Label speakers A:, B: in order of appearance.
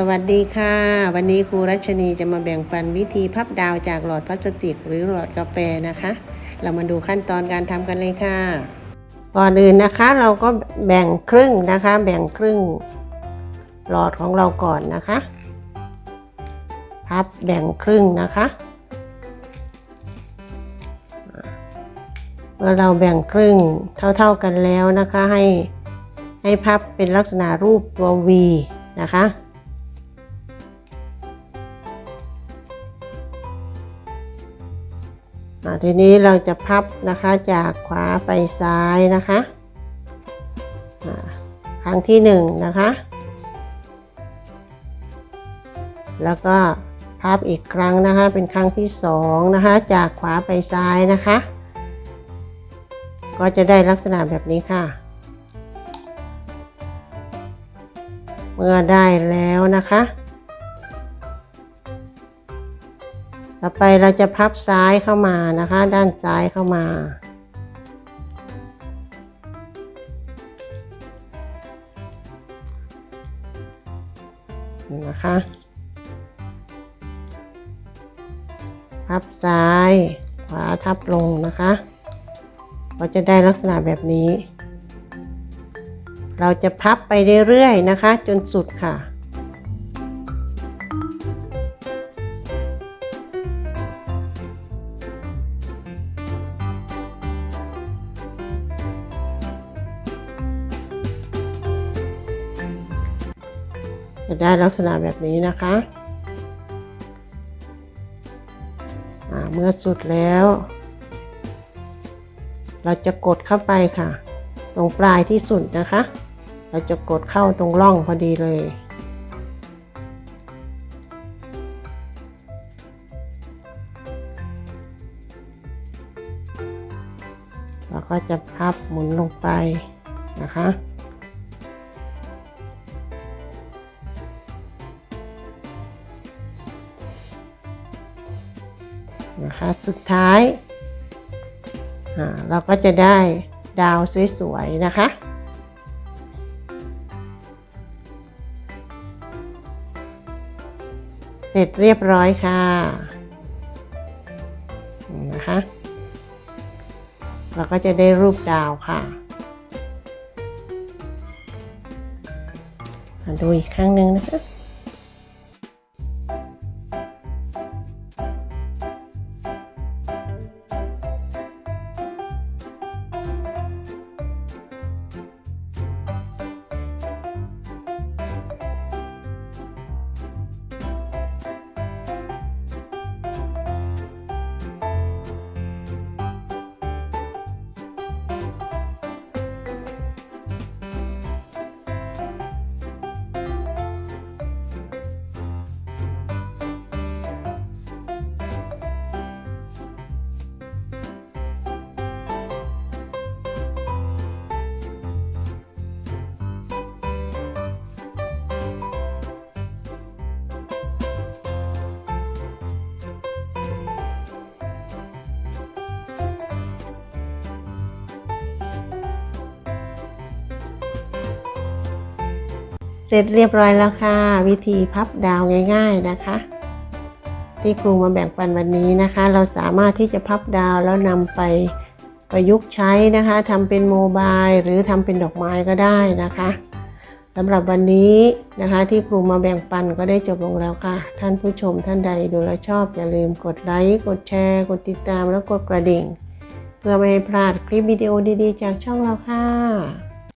A: สวัสดีค่ะ วันนี้ครูรัชนีจะมาแบ่งปันวิธีพับดาวจากหลอดพลาสติก หรือหลอดกาแฟนะคะ เรามาดูขั้นตอนการทำกันเลยค่ะ ก่อนอื่นนะคะเราก็แบ่งครึ่งนะคะ แบ่งครึ่งหลอดของเราก่อนนะคะ พับแบ่งครึ่งนะคะเมื่อเราแบ่งครึ่งเท่า ๆกันแล้วนะคะให้ให้พับเป็นลักษณะรูปตัว V นะคะ ทีนี้เราจะพับนะคะจากขวาไปซ้ายนะคะครั้งที่หนึ่งนะคะ แล้วก็พับอีกครั้งนะคะ เป็นครั้งที่สองนะคะ จากขวาไปซ้ายนะคะ ก็จะได้ลักษณะแบบนี้ค่ะ เมื่อได้แล้วนะคะ ต่อไปเราจะพับซ้ายเข้ามานะคะ ด้านซ้ายเข้ามา นะคะ พับซ้าย ขวาทับลงนะคะ ก็จะได้ลักษณะแบบนี้ เราจะพับไปเรื่อยๆนะคะ จนสุดค่ะ จะได้ลักษณะแบบนี้นะคะเมื่อสุดแล้ว เราจะกดเข้าไปค่ะ ตรงปลายที่สุดนะคะ เราจะกดเข้าตรงร่องพอดีเลยเราก็จะพับหมุนลงไปนะคะ นะคะสุดท้ายเราก็จะได้ดาวสวยๆนะคะ เสร็จเรียบร้อยค่ะนะคะเราก็จะได้รูปดาวค่ะดูอีกครั้งหนึ่งนะคะ เสร็จเรียบร้อยแล้วค่ะ วิธีพับดาวง่าย ๆนะคะ ที่ครูมาแบ่งปันวันนี้นะคะ เราสามารถที่จะพับดาวแล้วนำไปประยุกต์ใช้นะคะทำเป็นโมบายหรือทำเป็นดอกไม้ก็ได้นะคะสำหรับวันนี้นะคะที่ครูมาแบ่งปันก็ได้จบลงแล้วค่ะ ท่านผู้ชมท่านใดดูแลชอบ อย่าลืมกดไลค์กดแชร์ กดติดตามแล้วกดกระดิ่ง เพื่อไม่ให้พลาดคลิปวิดีโอดีๆ จากช่องเราค่ะ